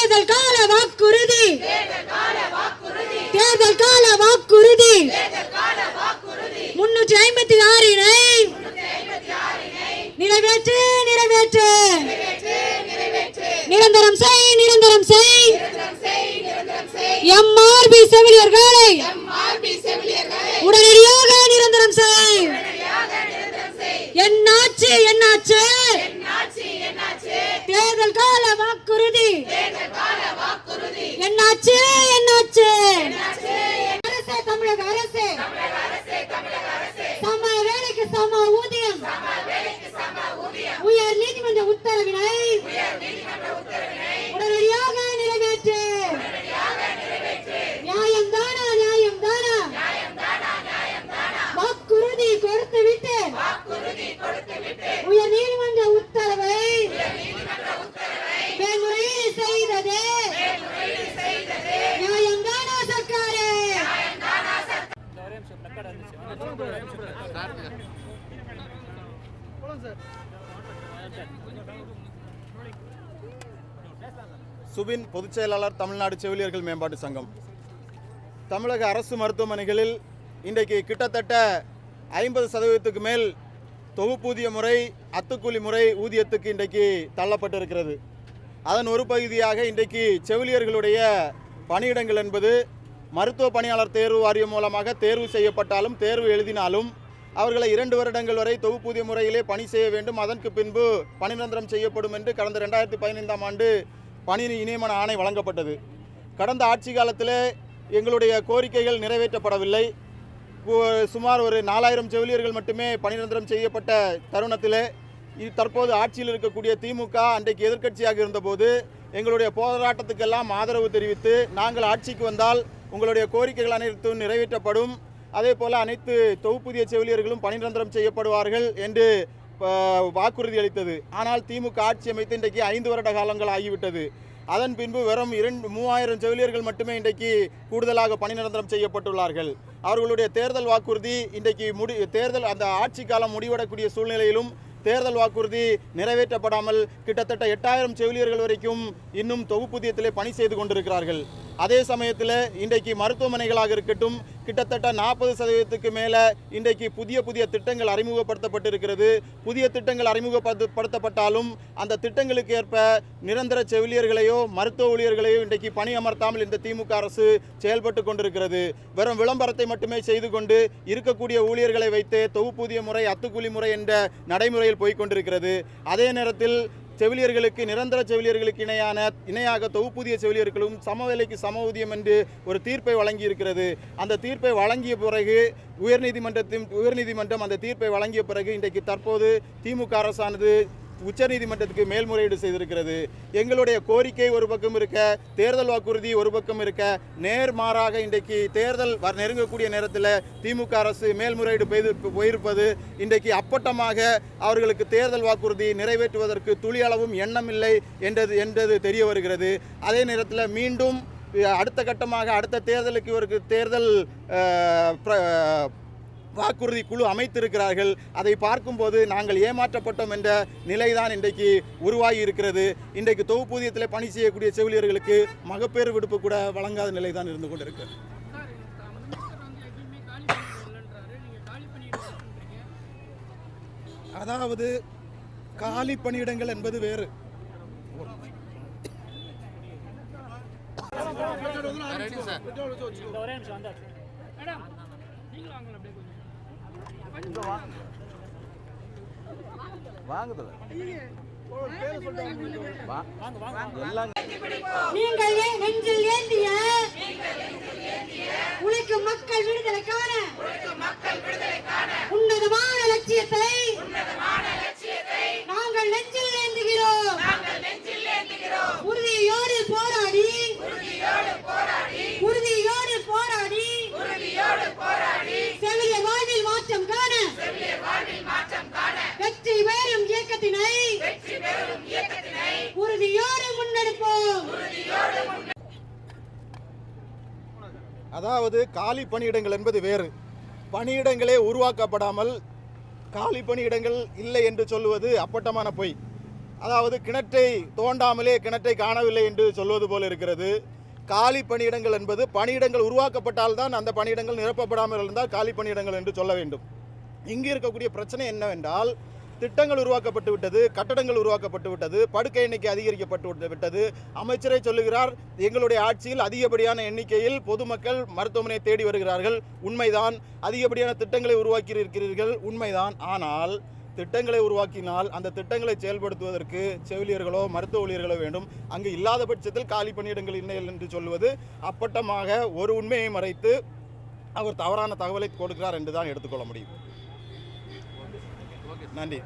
தேர்தல் கால வாக்குறுதி. தேர்தல் கால வாக்குறுதி. முன்னூற்றி ஐம்பத்தி ஆறினை நிறைவேற்று நிறைவேற்று. நிரந்தரம் செய் நிரந்தரம் செய். எம்ஆர்பி செவிலியர்களை உடனடியாக என்னாச்சு சுபின் பொதுச் செயலாளர் தமிழ்நாடு செவிலியர்கள் மேம்பாட்டு சங்கம். தமிழக அரசு மருத்துவமனைகளில் இன்றைக்கு கிட்டத்தட்ட ஐம்பது சதவீதத்துக்கு மேல் தொகுப்பூதிய முறை அத்துக்கூலி முறை ஊதியத்துக்கு இன்றைக்கு தள்ளப்பட்டிருக்கிறது. அதன் ஒரு பகுதியாக இன்றைக்கு செவிலியர்களுடைய பணியிடங்கள் என்பது மருத்துவ பணியாளர் தேர்வு வாரியம் மூலமாக தேர்வு செய்யப்பட்டாலும் தேர்வு எழுதினாலும் அவர்களை இரண்டு வருடங்கள் வரை தொகுப்பூதிய முறையிலே பணி செய்ய வேண்டும். அதற்கு பின்பு பணி நிரந்தரம் செய்யப்படும் என்று கடந்த ரெண்டாயிரத்தி பதினைந்தாம் ஆண்டு பணி நியமன ஆணை வழங்கப்பட்டது. கடந்த ஆட்சி காலத்தில் எங்களுடைய கோரிக்கைகள் நிறைவேற்றப்படவில்லை. சுமார் ஒரு நாலாயிரம் செவிலியர்கள் மட்டுமே பணி நிரந்தரம் செய்யப்பட்ட தருணத்தில் தற்போது ஆட்சியில் இருக்கக்கூடிய திமுக அன்றைக்கு எதிர்க்கட்சியாக இருந்தபோது எங்களுடைய போராட்டத்துக்கெல்லாம் ஆதரவு தெரிவித்து நாங்கள் ஆட்சிக்கு வந்தால் உங்களுடைய கோரிக்கைகள் அனைத்தும் நிறைவேற்றப்படும். அதே போல் அனைத்து தொகுப்புதிய செவிலியர்களும் பணி நிரந்தரம் செய்யப்படுவார்கள் என்று வாக்குறுதி அளித்தது. ஆனால் திமுக ஆட்சி அமைத்து இன்றைக்கு ஐந்து வருட காலங்கள் ஆகிவிட்டது. அதன் பின்பு வெறும் இரண்டு மூவாயிரம் செவிலியர்கள் மட்டுமே இன்றைக்கு கூடுதலாக பணி நிரந்தரம் செய்யப்பட்டுள்ளார்கள். அவர்களுடைய தேர்தல் வாக்குறுதி இன்றைக்கு முடி தேர்தல் அந்த ஆட்சி காலம் முடிவடக்கூடிய சூழ்நிலையிலும் தேர்தல் வாக்குறுதி நிறைவேற்றப்படாமல் கிட்டத்தட்ட எட்டாயிரம் செவிலியர்கள் வரைக்கும் இன்னும் தொகுப்புதியத்திலே பணி செய்து கொண்டிருக்கிறார்கள். அதே சமயத்தில் இன்றைக்கு மருத்துவமனைகளாக இருக்கட்டும் கிட்டத்தட்ட நாற்பது சதவீதத்துக்கு மேலே இன்றைக்கு புதிய புதிய திட்டங்கள் அறிமுகப்படுத்தப்பட்டிருக்கிறது. புதிய திட்டங்கள் அறிமுகப்படுத்தப்பட்டாலும் அந்த திட்டங்களுக்கு ஏற்ப நிரந்தர செவிலியர்களையோ மருத்துவ ஊழியர்களையோ இன்றைக்கு பணி அமர்த்தாமல் இந்த திமுக அரசு செயல்பட்டு கொண்டிருக்கிறது. வெறும் விளம்பரத்தை மட்டுமே செய்து கொண்டு இருக்கக்கூடிய ஊழியர்களை வைத்து தொகுப்பூதிய முறை அத்துக்கூலி முறை என்ற நடைமுறையில் போய்கொண்டிருக்கிறது அதே நேரத்தில் செவிலியர்களுக்கு நிரந்தர செவிலியர்களுக்கு இணையான இணையாக தொகுப்பூதிய செவிலியர்களும் சமவேலைக்கு சம ஊதியம் என்று ஒரு தீர்ப்பை வழங்கி இருக்கிறது அந்த தீர்ப்பை வழங்கிய பிறகு உயர்நீதிமன்றத்தின் உயர்நீதிமன்றம் அந்த தீர்ப்பை வழங்கிய பிறகு இன்றைக்கு தற்போது திமுக அரசானது உச்சநீதிமன்றத்துக்கு மேல்முறையீடு செய்திருக்கிறது. எங்களுடைய கோரிக்கை ஒரு பக்கம் இருக்க தேர்தல் வாக்குறுதி ஒரு பக்கம் இருக்க நேர்மாறாக இன்றைக்கு தேர்தல் வர நெருங்கக்கூடிய நேரத்தில் திமுக அரசு மேல்முறையீடு போயிருப்பது இன்றைக்கு அப்பட்டமாக அவர்களுக்கு தேர்தல் வாக்குறுதி நிறைவேற்றுவதற்கு துளி அளவும் எண்ணமில்லை என்றது என்றது தெரிய வருகிறது. அதே நேரத்தில் மீண்டும் அடுத்த கட்டமாக அடுத்த தேர்தலுக்கு இவருக்கு தேர்தல் வாக்குறுதி குழு அமைத்திருக்கிறார்கள். அதை பார்க்கும்போது நாங்கள் ஏமாற்றப்பட்டோம் என்ற நிலைதான் இன்றைக்கு உருவாகி இருக்கிறது இன்றைக்கு தொகுப்பூதியத்தில் பணி செய்யக்கூடிய செவிலியர்களுக்கு மகப்பேறு விடுப்பு கூட வழங்காத நிலை தான் இருந்து கொண்டிருக்கிறது. காலி பண்ணிடுறீங்க அதாவது காலி பணியிடங்கள் என்பது வேறு. மேடம் நீங்களும் வாங்கலாம் அப்படியே கொஞ்சம் நீங்கள் ஏன் நெஞ்சில் ஏந்திய? உழைக்கும் மக்கள் விடுதலைக்கான அதாவது காலி பணியிடங்கள் என்பது வேறு. பணியிடங்களே உருவாக்கப்படாமல் காலி பணியிடங்கள் இல்லை என்று சொல்லுவது அப்பட்டமான பொய். அதாவது கிணற்றை தோண்டாமலே கிணற்றை காணவில்லை என்று சொல்வது போல இருக்கிறது. காலி பணியிடங்கள் என்பது பணியிடங்கள் உருவாக்கப்பட்டால் தான் அந்த பணியிடங்கள் நிரப்பப்படாமல் இருந்தால் காலி பணியிடங்கள் என்று சொல்ல வேண்டும். இங்கே இருக்கக்கூடிய பிரச்சனை என்னவென்றால் திட்டங்கள் உருவாக்கப்பட்டு விட்டது கட்டடங்கள் உருவாக்கப்பட்டு விட்டது படுக்கை எண்ணிக்கை அதிகரிக்கப்பட்டு விட்டது. அமைச்சரை சொல்லுகிறார் எங்களுடைய ஆட்சியில் அதிகப்படியான எண்ணிக்கையில் பொதுமக்கள் மருத்துவமனையை தேடி வருகிறார்கள். உண்மைதான். அதிகப்படியான திட்டங்களை உருவாக்கி இருக்கிறீர்கள். உண்மைதான். ஆனால் திட்டங்களை உருவாக்கினால் அந்த திட்டங்களை செயல்படுத்துவதற்கு செவிலியர்களோ மருத்துவ ஊழியர்களோ வேண்டும். அங்கு இல்லாத பட்சத்தில் காலி பணியிடங்கள் இல்லை என்று சொல்வது அப்பட்டமாக ஒரு உண்மையை மறைத்து அவர் தவறான தகவலை கொடுக்கிறார் என்று தான் எடுத்துக்கொள்ள முடியும். 南迪。